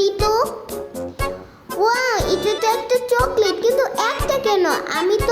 করি ওয়া এটা তো একটা চকলেট কিন্তু একটা কেন? আমি তো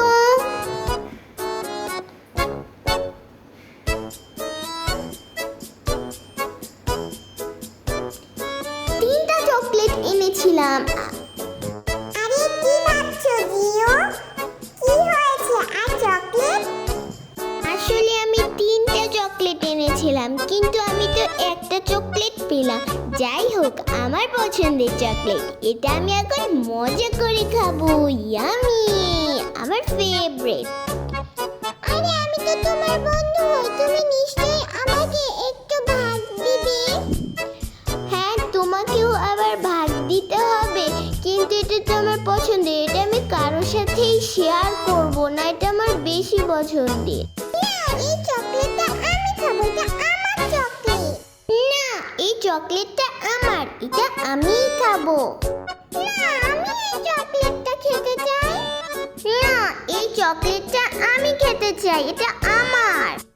পছন্দের চকলেট এটা আমি এখন মজা করে খাব। ইয়ামি আমার ফেভারিট আরে, আমি তো তোমার বন্ধু তুমি নিশ্চয়ই আমাকে একটু ভাগ দিবে? হ্যাঁ তোমাকেও আবার ভাগ দিতে হবে। কিন্তু এটা তো আমার পছন্দের। এটা আমি কারোর সাথেই শেয়ার করব না। এটা আমার বেশি পছন্দের। এই চকলেটটা আমার, এটা আমিই খাব। না, আমি এই চকলেটটা খেতে চাই। না, এই চকলেটটা আমি খেতে চাই, এটা আমার।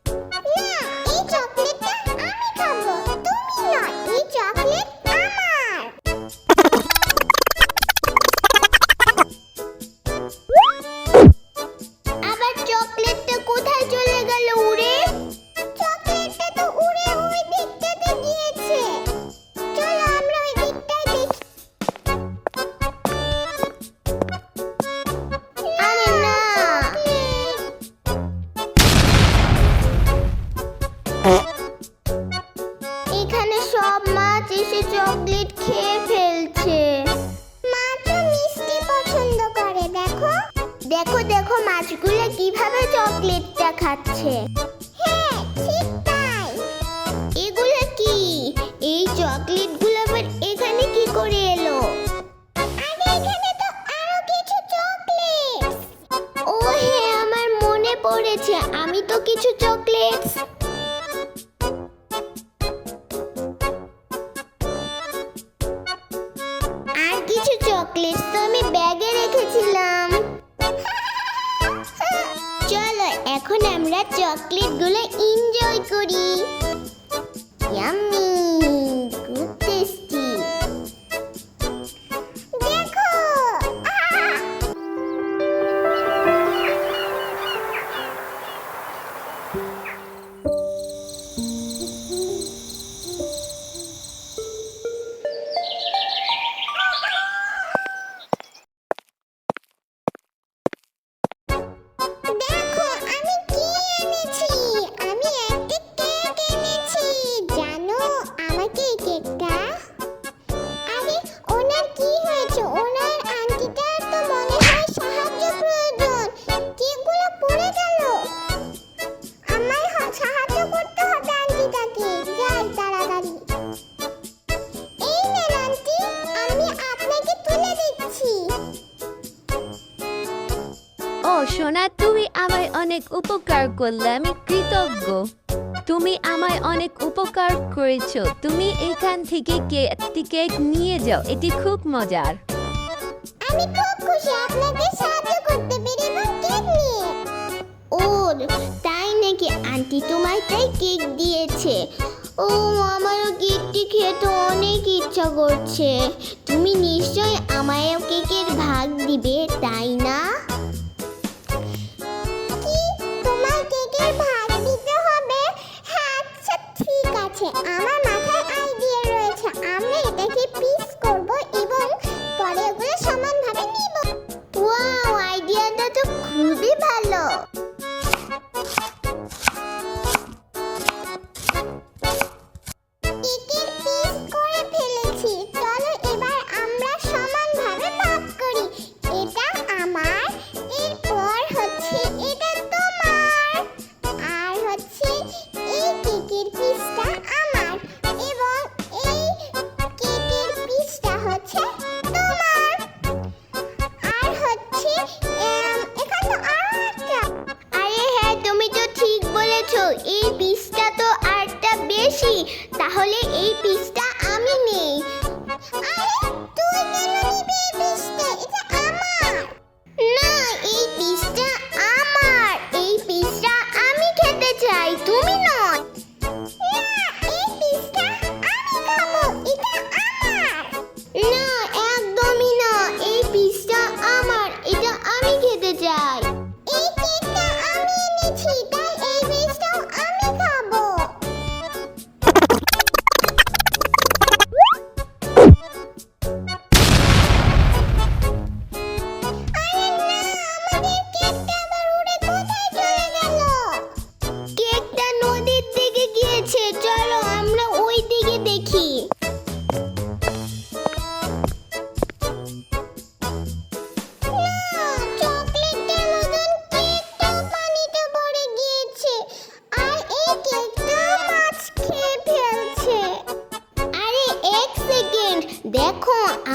মাছগুলো কীভাবে চকলেটটা খাচ্ছে? হ্যাঁ এগুলো কি? এই চকলেটগুলো আবার এখানে কি করে এলো? আরে চকলেট ও হ্যাঁ আমার মনে পড়েছে, আমি তো কিছু চকলেটস এখন আমরা চকলেটগুলো এনজয় করি। ইয়াম্মি সোনা তুমি আমায় অনেক উপকার করলে, আমি কৃতজ্ঞ। তুমি আমায় অনেক উপকার করেছ। তুমি এখান থেকে কেকটি কেক নিয়ে যাও, এটি খুব মজার। আমি খুব খুশি, আপনাকে সাহায্য করতে পেরে কেক নিয়ে। ও তাই নাকি আন্টি তোমায় তাই কেক দিয়েছে? ও, আমারও কেকটি খেতে অনেক ইচ্ছা করছে। তুমি নিশ্চয় আমায়ও কেকের ভাগ দিবে, তাই না?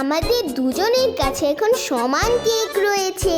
আমাদের দুজনের কাছে এখন সমান কেক রয়েছে।